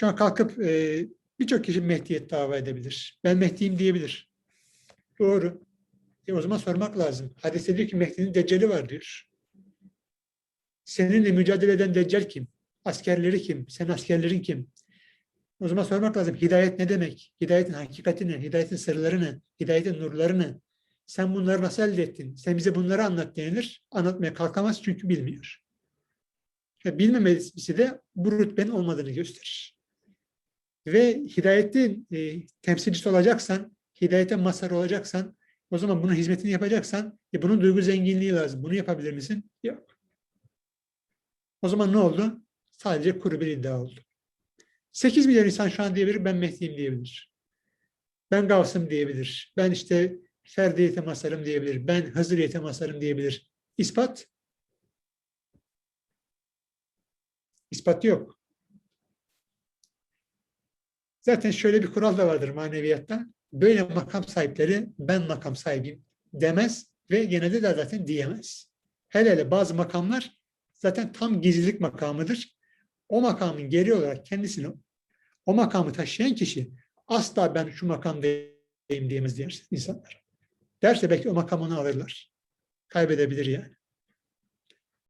Şu an kalkıp e, birçok kişi Mehdiyet dava edebilir. Ben Mehdi'yim diyebilir. Doğru. E o zaman sormak lazım. Hadiste diyor ki Mehdi'nin deccali var diyor. Seninle mücadele eden deccal kim? Askerleri kim? Sen askerlerin kim? O zaman sormak lazım. Hidayet ne demek? Hidayetin hakikati ne? Hidayetin sırları ne? Hidayetin nurları ne? Sen bunları nasıl elde ettin? Sen bize bunları anlat denilir. Anlatmaya kalkamaz çünkü bilmiyor. Ve bilmemesi de bu rütbenin olmadığını gösterir. Ve hidayetin e, temsilcisi olacaksan, hidayete mazhar olacaksan, o zaman bunun hizmetini yapacaksan, e, bunun duygu zenginliği lazım. Bunu yapabilir misin? Yok. O zaman ne oldu? Sadece kuru bir iddia oldu. 8 milyar insan şu an diyebilir, ben Mehdi'yim diyebilir. Ben Gavs'ım diyebilir. Ben işte Ferdiyete masarım diyebilir. Ben Hızıriyete masarım diyebilir. İspat? İspat yok. Zaten şöyle bir kural da vardır maneviyatta. Böyle makam sahipleri ben makam sahibiyim demez ve genelde de zaten diyemez. Hele hele bazı makamlar zaten tam gizlilik makamıdır. O makamın geri olarak kendisini o makamı taşıyan kişi asla ben şu makamdayım diyemez diğer insanlar. Derse belki o makamını alırlar. Kaybedebilir yani.